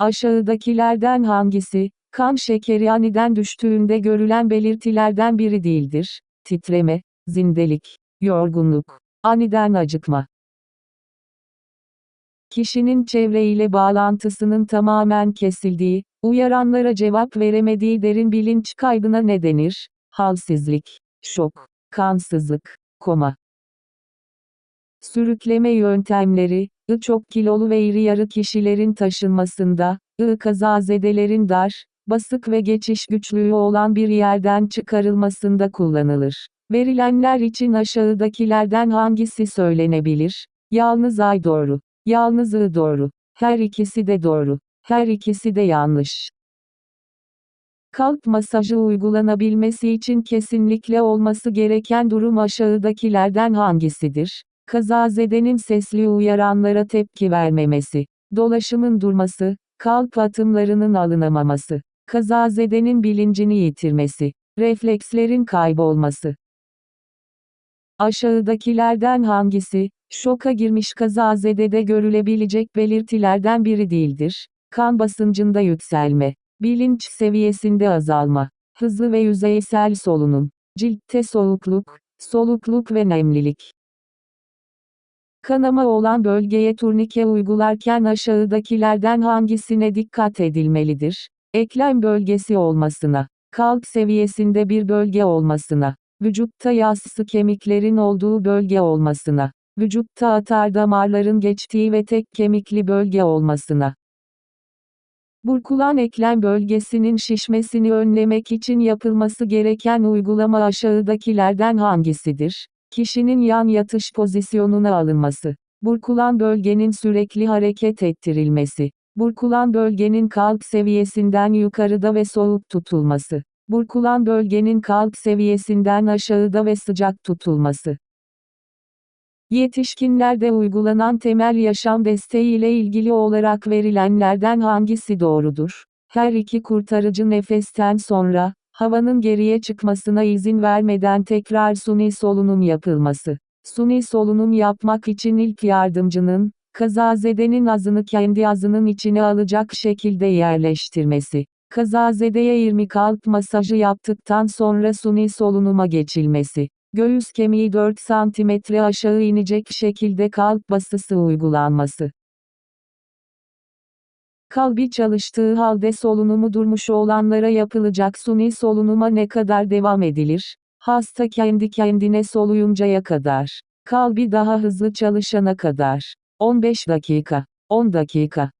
Aşağıdakilerden hangisi, kan şekeri aniden düştüğünde görülen belirtilerden biri değildir? Titreme, zindelik, yorgunluk, aniden acıkma. Kişinin çevreyle bağlantısının tamamen kesildiği, uyaranlara cevap veremediği derin bilinç kaybına ne denir? Halsizlik, şok, kansızlık, koma. Sürükleme yöntemleri, I çok kilolu ve iri yarı kişilerin taşınmasında, I kazazedelerin dar, basık ve geçiş güçlüğü olan bir yerden çıkarılmasında kullanılır. Verilenler için aşağıdakilerden hangisi söylenebilir? Yalnız ay doğru. Yalnız I doğru. Her ikisi de doğru. Her ikisi de yanlış. Kalp masajı uygulanabilmesi için kesinlikle olması gereken durum aşağıdakilerden hangisidir? Kazazedenin sesli uyaranlara tepki vermemesi, dolaşımın durması, kalp atımlarının alınamaması, kazazedenin bilincini yitirmesi, reflekslerin kaybolması. Aşağıdakilerden hangisi, şoka girmiş kazazedede görülebilecek belirtilerden biri değildir? Kan basıncında yükselme, bilinç seviyesinde azalma, hızlı ve yüzeysel solunum, ciltte soğukluk, solukluk ve nemlilik. Kanama olan bölgeye turnike uygularken aşağıdakilerden hangisine dikkat edilmelidir? Eklem bölgesi olmasına, kalp seviyesinde bir bölge olmasına, vücutta yassı kemiklerin olduğu bölge olmasına, vücutta atar damarların geçtiği ve tek kemikli bölge olmasına. Burkulan eklem bölgesinin şişmesini önlemek için yapılması gereken uygulama aşağıdakilerden hangisidir? Kişinin yan yatış pozisyonuna alınması. Burkulan bölgenin sürekli hareket ettirilmesi. Burkulan bölgenin kalp seviyesinden yukarıda ve soğuk tutulması. Burkulan bölgenin kalp seviyesinden aşağıda ve sıcak tutulması. Yetişkinlerde uygulanan temel yaşam desteği ile ilgili olarak verilenlerden hangisi doğrudur? Her iki kurtarıcı nefesten sonra, havanın geriye çıkmasına izin vermeden tekrar suni solunum yapılması. Suni solunum yapmak için ilk yardımcının, kazazedenin azını kendi azının içine alacak şekilde yerleştirmesi. Kazazedeye 20 kalp masajı yaptıktan sonra suni solunuma geçilmesi. Göğüs kemiği 4 cm aşağı inecek şekilde kalp basısı uygulanması. Kalbi çalıştığı halde solunumu durmuş olanlara yapılacak suni solunuma ne kadar devam edilir? Hasta kendi kendine soluyuncaya kadar. Kalbi daha hızlı çalışana kadar. 15 dakika. 10 dakika.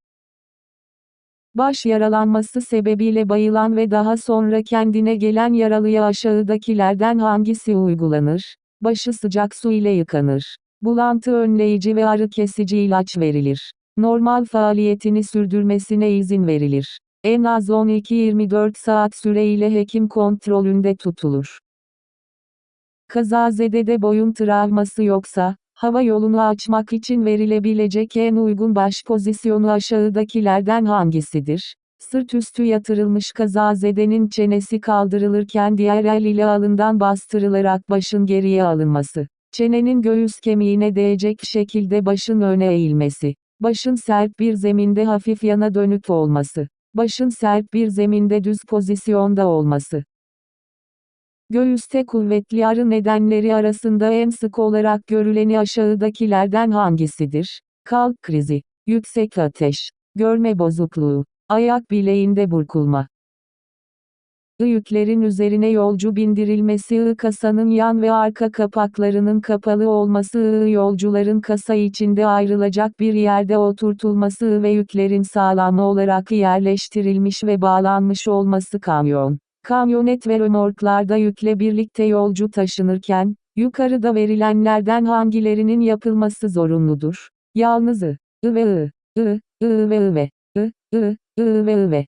Baş yaralanması sebebiyle bayılan ve daha sonra kendine gelen yaralıya aşağıdakilerden hangisi uygulanır? Başı sıcak su ile yıkanır. Bulantı önleyici ve ağrı kesici ilaç verilir. Normal faaliyetini sürdürmesine izin verilir. En az 12-24 saat süreyle hekim kontrolünde tutulur. Kazazedede boyun travması yoksa, hava yolunu açmak için verilebilecek en uygun baş pozisyonu aşağıdakilerden hangisidir? Sırt üstü yatırılmış kazazedenin çenesi kaldırılırken diğer el ile alından bastırılarak başın geriye alınması. Çenenin göğüs kemiğine değecek şekilde başın öne eğilmesi. Başın sert bir zeminde hafif yana dönük olması. Başın sert bir zeminde düz pozisyonda olması. Göğüste kuvvetli ağrı nedenleri arasında en sık olarak görüleni aşağıdakilerden hangisidir? Kalp krizi, yüksek ateş, görme bozukluğu, ayak bileğinde burkulma. Yüklerin üzerine yolcu bindirilmesi kasanın yan ve arka kapaklarının kapalı olması yolcuların kasa içinde ayrılacak bir yerde oturtulması ve yüklerin sağlam olarak yerleştirilmiş ve bağlanmış olması kamyon. Kamyonet ve römorklarda yükle birlikte yolcu taşınırken, yukarıda verilenlerden hangilerinin yapılması zorunludur? Yalnız I, I ve I, I, I ve I ve I, I, I ve I ve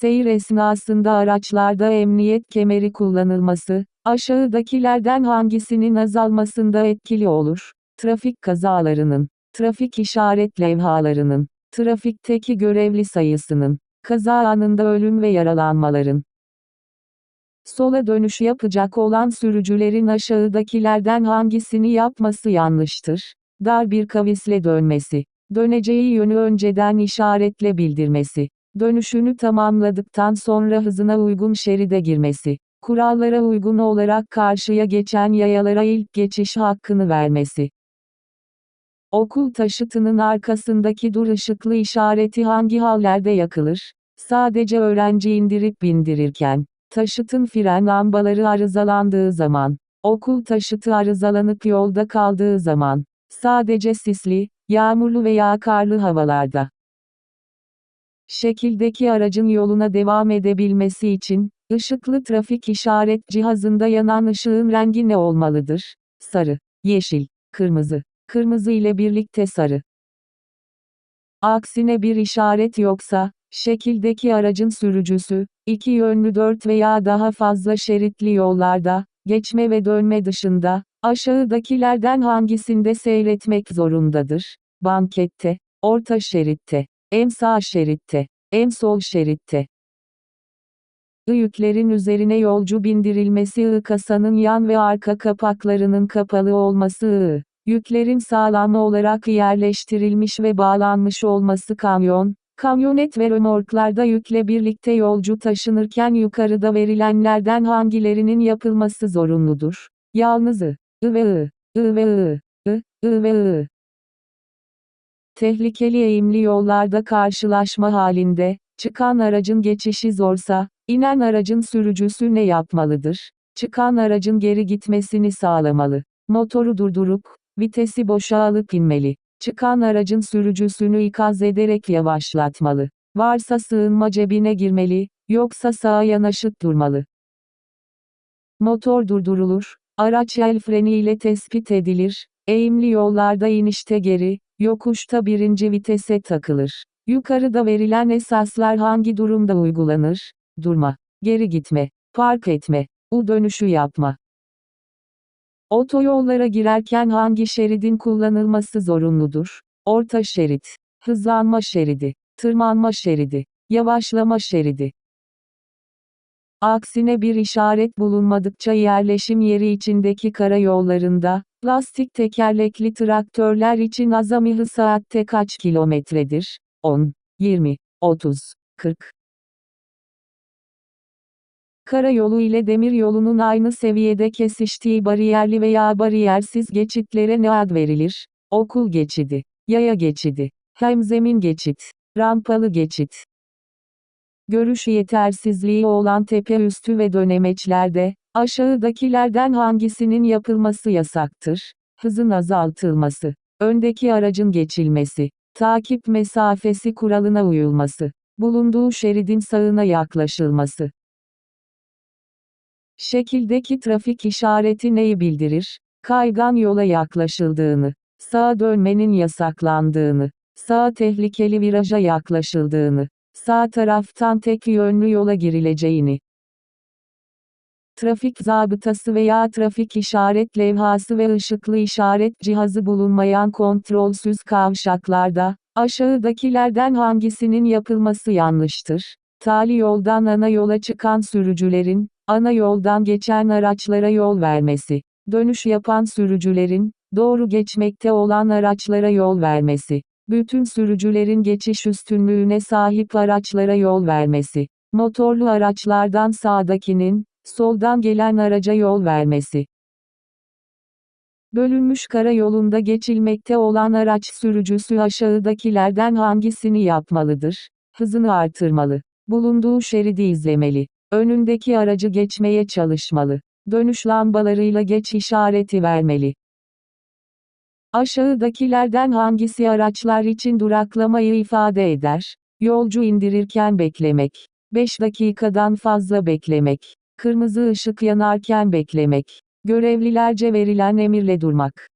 Seyir esnasında araçlarda emniyet kemeri kullanılması, aşağıdakilerden hangisinin azalmasında etkili olur? Trafik kazalarının, trafik işaret levhalarının, trafikteki görevli sayısının, kaza anında ölüm ve yaralanmaların, sola dönüş yapacak olan sürücülerin aşağıdakilerden hangisini yapması yanlıştır? Dar bir kavisle dönmesi, Döneceği yönü önceden işaretle bildirmesi. Dönüşünü tamamladıktan sonra hızına uygun şeride girmesi. Kurallara uygun olarak karşıya geçen yayalara ilk geçiş hakkını vermesi. Okul taşıtının arkasındaki dur ışıklı işareti hangi hallerde yakılır? Sadece öğrenci indirip bindirirken, taşıtın fren lambaları arızalandığı zaman, okul taşıtı arızalanıp yolda kaldığı zaman, sadece sisli, yağmurlu veya karlı havalarda. Şekildeki aracın yoluna devam edebilmesi için, ışıklı trafik işaret cihazında yanan ışığın rengi ne olmalıdır? Sarı, yeşil, kırmızı, kırmızı ile birlikte sarı. Aksine bir işaret yoksa, şekildeki aracın sürücüsü, iki yönlü dört veya daha fazla şeritli yollarda, geçme ve dönme dışında, aşağıdakilerden hangisinde seyretmek zorundadır? Bankette, orta şeritte, en sağ şeritte, en sol şeritte. I yüklerin üzerine yolcu bindirilmesi I kasanın yan ve arka kapaklarının kapalı olması I. Yüklerin sağlam olarak yerleştirilmiş ve bağlanmış olması kamyon, kamyonet ve römorklarda yükle birlikte yolcu taşınırken yukarıda verilenlerden hangilerinin yapılması zorunludur? Yalnız I, I ve I, I ve I, I, I ve I. Tehlikeli eğimli yollarda karşılaşma halinde, çıkan aracın geçişi zorsa, inen aracın sürücüsü ne yapmalıdır? Çıkan aracın geri gitmesini sağlamalı. Motoru durdurup, vitesi boşa alıp inmeli. Çıkan aracın sürücüsünü ikaz ederek yavaşlatmalı. Varsa sığınma cebine girmeli, yoksa sağa yanaşıp durmalı. Motor durdurulur, araç el freni ile tespit edilir, eğimli yollarda inişte geri, yokuşta birinci vitese takılır. Yukarıda verilen esaslar hangi durumda uygulanır? Durma, geri gitme, park etme, U dönüşü yapma. Otoyollara girerken hangi şeridin kullanılması zorunludur? Orta şerit, hızlanma şeridi, tırmanma şeridi, yavaşlama şeridi. Aksine bir işaret bulunmadıkça yerleşim yeri içindeki karayollarında, lastik tekerlekli traktörler için azami hız saatte kaç kilometredir? 10, 20, 30, 40. Karayolu ile demiryolunun aynı seviyede kesiştiği bariyerli veya bariyersiz geçitlere ne ad verilir? Okul geçidi, yaya geçidi, hemzemin geçit, rampalı geçit. Görüş yetersizliği olan tepe üstü ve dönemeçlerde, aşağıdakilerden hangisinin yapılması yasaktır? Hızın azaltılması, öndeki aracın geçilmesi, takip mesafesi kuralına uyulması, bulunduğu şeridin sağına yaklaşılması. Şekildeki trafik işareti neyi bildirir? Kaygan yola yaklaşıldığını, sağa dönmenin yasaklandığını, sağa tehlikeli viraja yaklaşıldığını, sağ taraftan tek yönlü yola girileceğini. Trafik zabıtası veya trafik işaret levhası ve ışıklı işaret cihazı bulunmayan kontrolsüz kavşaklarda, aşağıdakilerden hangisinin yapılması yanlıştır? Tali yoldan ana yola çıkan sürücülerin, ana yoldan geçen araçlara yol vermesi, dönüş yapan sürücülerin, doğru geçmekte olan araçlara yol vermesi, bütün sürücülerin geçiş üstünlüğüne sahip araçlara yol vermesi, motorlu araçlardan sağdakinin, soldan gelen araca yol vermesi. Bölünmüş karayolunda geçilmekte olan araç sürücüsü aşağıdakilerden hangisini yapmalıdır? Hızını artırmalı. Bulunduğu şeridi izlemeli. Önündeki aracı geçmeye çalışmalı. Dönüş lambalarıyla geç işareti vermeli. Aşağıdakilerden hangisi araçlar için duraklamayı ifade eder? Yolcu indirirken beklemek. 5 dakikadan fazla beklemek. Kırmızı ışık yanarken beklemek. Görevlilerce verilen emirle durmak.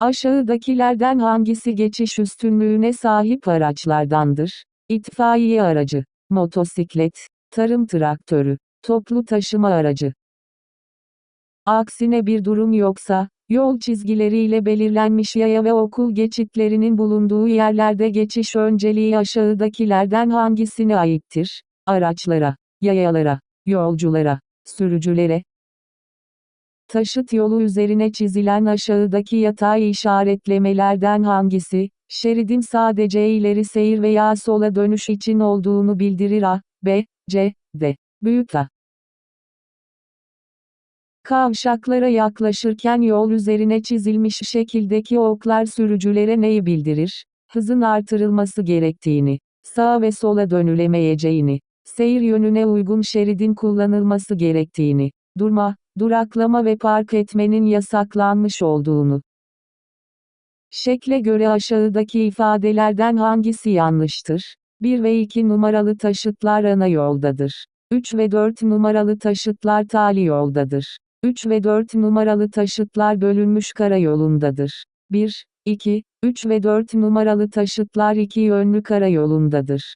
Aşağıdakilerden hangisi geçiş üstünlüğüne sahip araçlardandır? İtfaiye aracı, motosiklet, tarım traktörü, toplu taşıma aracı. Aksine bir durum yoksa, yol çizgileriyle belirlenmiş yaya ve okul geçitlerinin bulunduğu yerlerde geçiş önceliği aşağıdakilerden hangisine aittir? Araçlara, yayalara, yolculara, sürücülere. Taşıt yolu üzerine çizilen aşağıdaki yatay işaretlemelerden hangisi, Şeridin sadece ileri seyir veya sola dönüş için olduğunu bildirir A, B, C, D. Büyük A. Kavşaklara yaklaşırken yol üzerine çizilmiş şekildeki oklar sürücülere neyi bildirir? Hızın artırılması gerektiğini, sağa ve sola dönülemeyeceğini, seyir yönüne uygun şeridin kullanılması gerektiğini, durma, duraklama ve park etmenin yasaklanmış olduğunu. Şekle göre aşağıdaki ifadelerden hangisi yanlıştır? 1 ve 2 numaralı taşıtlar ana yoldadır. 3 ve 4 numaralı taşıtlar tali yoldadır. 3 ve 4 numaralı taşıtlar bölünmüş karayolundadır. 1, 2, 3 ve 4 numaralı taşıtlar iki yönlü karayolundadır.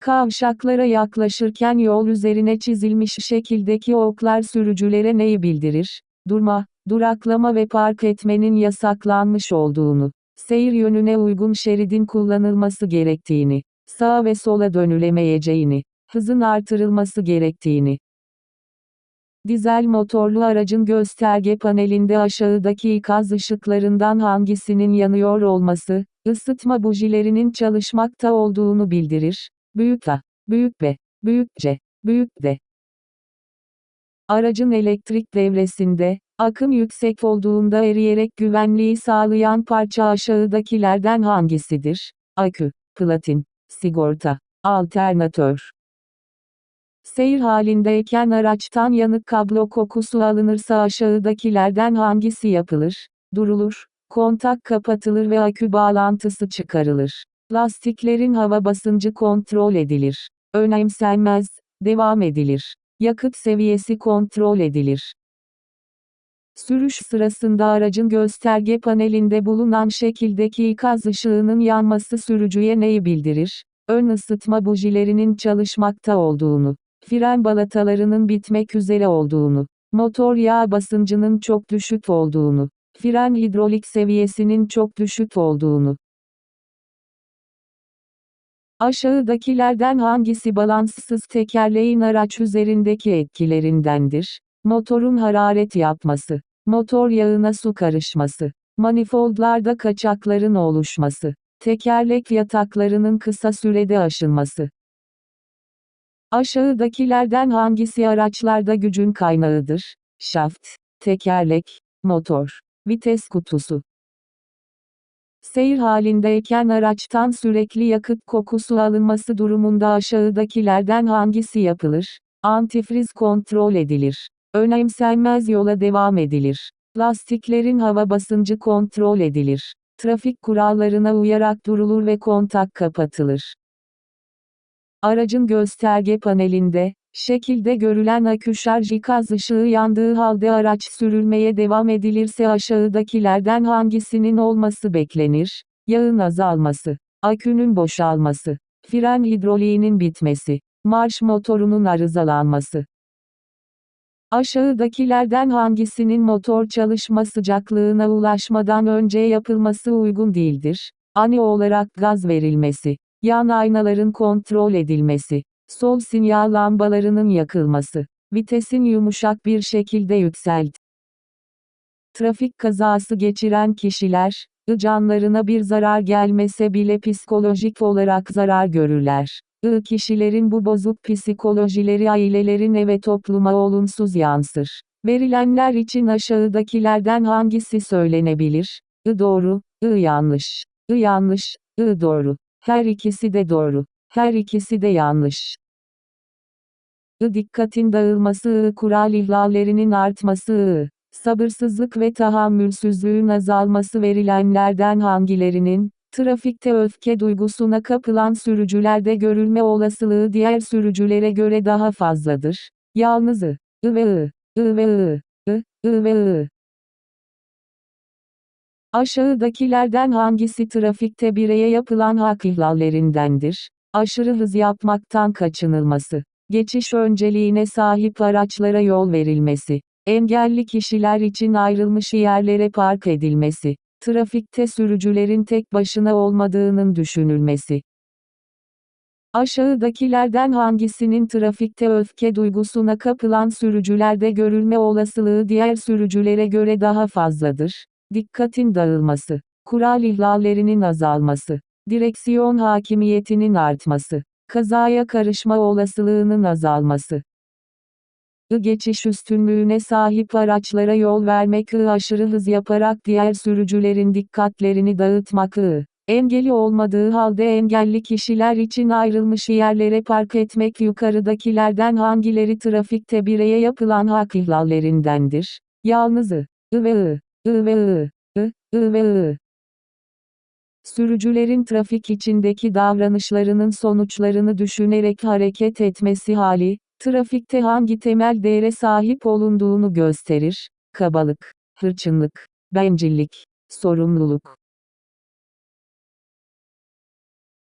Kavşaklara yaklaşırken yol üzerine çizilmiş şekildeki oklar sürücülere neyi bildirir? Durma, duraklama ve park etmenin yasaklanmış olduğunu, seyir yönüne uygun şeridin kullanılması gerektiğini, sağa ve sola dönülemeyeceğini, hızın artırılması gerektiğini. Dizel motorlu aracın gösterge panelinde aşağıdaki ikaz ışıklarından hangisinin yanıyor olması, ısıtma bujilerinin çalışmakta olduğunu bildirir. Büyük A, büyük B, büyük C, büyük D. Aracın elektrik devresinde, akım yüksek olduğunda eriyerek güvenliği sağlayan parça aşağıdakilerden hangisidir? Akü, platin, sigorta, alternatör. Seyir halindeyken araçtan yanık kablo kokusu alınırsa aşağıdakilerden hangisi yapılır? Durulur, kontak kapatılır ve akü bağlantısı çıkarılır. Lastiklerin hava basıncı kontrol edilir. Önemsenmez, devam edilir. Yakıt seviyesi kontrol edilir. Sürüş sırasında aracın gösterge panelinde bulunan şekildeki ikaz ışığının yanması sürücüye neyi bildirir? Ön ısıtma bujilerinin çalışmakta olduğunu, fren balatalarının bitmek üzere olduğunu, motor yağ basıncının çok düşük olduğunu, fren hidrolik seviyesinin çok düşük olduğunu. Aşağıdakilerden hangisi balanssız tekerleğin araç üzerindeki etkilerindendir? Motorun hararet yapması, motor yağına su karışması, manifoldlarda kaçakların oluşması, tekerlek yataklarının kısa sürede aşınması. Aşağıdakilerden hangisi araçlarda gücün kaynağıdır? Şaft, tekerlek, motor, vites kutusu. Seyir halindeyken araçtan sürekli yakıt kokusu alınması durumunda aşağıdakilerden hangisi yapılır? Antifriz kontrol edilir. Önemsenmez yola devam edilir. Lastiklerin hava basıncı kontrol edilir. Trafik kurallarına uyarak durulur ve kontak kapatılır. Aracın gösterge panelinde, şekilde görülen akü şarj ikaz ışığı yandığı halde araç sürülmeye devam edilirse aşağıdakilerden hangisinin olması beklenir? Yağın azalması, akünün boşalması, fren hidroliğinin bitmesi, marş motorunun arızalanması. Aşağıdakilerden hangisinin motor çalışma sıcaklığına ulaşmadan önce yapılması uygun değildir? Ani olarak gaz verilmesi, yan aynaların kontrol edilmesi, sol sinyal lambalarının yakılması, vitesin yumuşak bir şekilde yükselt. Trafik kazası geçiren kişiler, canlarına bir zarar gelmese bile psikolojik olarak zarar görürler. I kişilerin bu bozuk psikolojileri ailelerine ve topluma olumsuz yansır. Verilenler için aşağıdakilerden hangisi söylenebilir? I doğru, I yanlış. I yanlış, I doğru. Her ikisi de doğru. Her ikisi de yanlış. I dikkatin dağılması I kural ihlallerinin artması I. Sabırsızlık ve tahammülsüzlüğün azalması verilenlerden hangilerinin, trafikte öfke duygusuna kapılan sürücülerde görülme olasılığı diğer sürücülere göre daha fazladır. Yalnız I, I ve I, I ve I, I, I ve I. Aşağıdakilerden hangisi trafikte bireye yapılan hak ihlallerindendir? Aşırı hız yapmaktan kaçınılması, geçiş önceliğine sahip araçlara yol verilmesi, engelli kişiler için ayrılmış yerlere park edilmesi, trafikte sürücülerin tek başına olmadığının düşünülmesi. Aşağıdakilerden hangisinin trafikte öfke duygusuna kapılan sürücülerde görülme olasılığı diğer sürücülere göre daha fazladır? Dikkatin dağılması, kural ihlallerinin azalması, direksiyon hakimiyetinin artması, kazaya karışma olasılığının azalması, I geçiş üstünlüğüne sahip araçlara yol vermek I aşırı hız yaparak diğer sürücülerin dikkatlerini dağıtmak I. Engeli olmadığı halde engelli kişiler için ayrılmış yerlere park etmek yukarıdakilerden hangileri trafikte bireye yapılan hak ihlallerindendir? Yalnız I, I ve I, I ve I, I, I ve I. Sürücülerin trafik içindeki davranışlarının sonuçlarını düşünerek hareket etmesi hali, trafikte hangi temel değere sahip olunduğunu gösterir. Kabalık, hırçınlık, bencillik, sorumluluk,